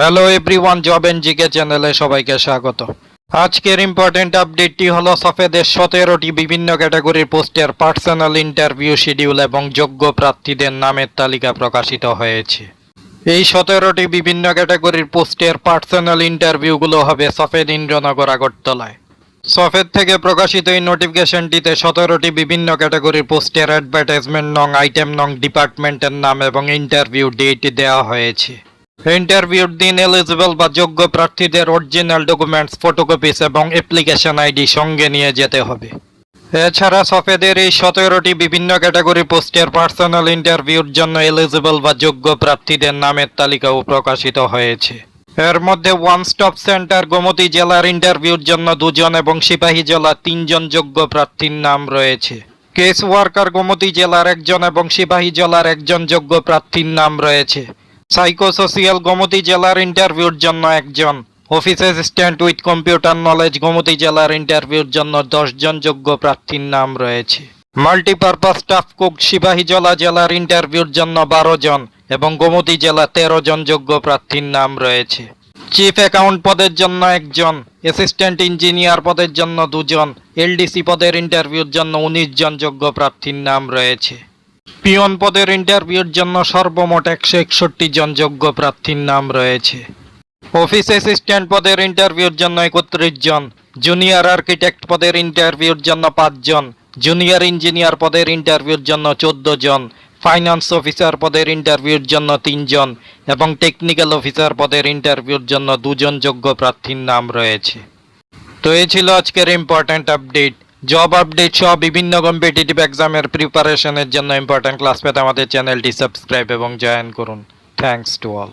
Hello everyone job N GK চ্যানেলে সবাইকে স্বাগত। আজকের ইম্পর্টেন্ট আপডেটটি হলো সফেদের সতেরোটি বিভিন্ন ক্যাটাগরির পোস্টের পার্সোনাল ইন্টারভিউ শিডিউল এবং যোগ্য প্রার্থীদের নামের তালিকা প্রকাশিত হয়েছে। এই সতেরোটি বিভিন্ন ক্যাটাগরির পোস্টের পার্সোনাল ইন্টারভিউগুলো হবে সফেদ ইন্দ্রনগর আগরতলায়। সফেদ থেকে প্রকাশিত এই নোটিফিকেশনটিতে সতেরোটি বিভিন্ন ক্যাটাগরির পোস্টের অ্যাডভার্টাইজমেন্ট নং আইটেম নং ডিপার্টমেন্টের নাম এবং ইন্টারভিউ ডেট দেওয়া হয়েছে। ইন্টারভিউর দিন এলিজিবল বা যোগ্য প্রার্থীদের অরিজিনাল ডকুমেন্টস, ফটোকপিস এবং অ্যাপ্লিকেশন আইডি সঙ্গে নিয়ে যেতে হবে। এছাড়া সফেদের এই সতেরোটি বিভিন্ন ক্যাটাগরি পোস্টের পার্সোনাল ইন্টারভিউর জন্য এলিজিবল বা যোগ্য প্রার্থীদের নামের তালিকাও প্রকাশিত হয়েছে। এর মধ্যে ওয়ান স্টপ সেন্টার গোমতী জেলার ইন্টারভিউর জন্য দুজন এবং সিপাহী জেলা তিনজন যোগ্য প্রার্থীর নাম রয়েছে। কেস ওয়ার্কার গোমতী জেলার একজন এবং সিপাহী জেলার একজন যোগ্য প্রার্থীর নাম রয়েছে। সাইকোসোশিয়াল গোমতী জেলার ইন্টারভিউর জন্য একজন। Office assistant with computer knowledge Gomati জেলার ইন্টারভিউর জন্য দশজন যোগ্য প্রার্থীর নাম রয়েছে। মাল্টিপারপাস স্টাফ কুক সিপাহী জেলা জেলার ইন্টারভিউর জন্য বারো জন এবং গোমতী জেলা তেরো জন যোগ্য প্রার্থীর নাম রয়েছে। চিফ অ্যাকাউন্ট পদের জন্য একজন, অ্যাসিস্ট্যান্ট ইঞ্জিনিয়ার পদের জন্য দুজন, এলডিসি পদের ইন্টারভিউর জন্য উনিশ জন যোগ্য প্রার্থীর নাম রয়েছে। পিয়ন পদের ইন্টারভিউর জন্য সর্বমোট একশো একষট্টি জন যোগ্য প্রার্থীর নাম রয়েছে। অফিস অ্যাসিস্ট্যান্ট পদের ইন্টারভিউর জন্য একত্রিশ জন, জুনিয়র আর্কিটেক্ট পদের ইন্টারভিউর জন্য পাঁচজন জুনিয়র ইঞ্জিনিয়ার পদের ইন্টারভিউর জন্য চোদ্দ জন, ফাইন্যান্স অফিসার পদের ইন্টারভিউর জন্য তিনজন এবং টেকনিক্যাল অফিসার পদের ইন্টারভিউর জন্য দুজন যোগ্য প্রার্থীর নাম রয়েছে। তো এই ছিল আজকের ইম্পর্ট্যান্ট আপডেট জব আপডেট সহ বিভিন্ন কম্পিটিটিভ এক্সামের প্রিপারেশনের জন্য ইম্পর্ট্যান্ট ক্লাস পেতে আমাদের চ্যানেলটি সাবস্ক্রাইব এবং জয়েন করুন। Thanks to all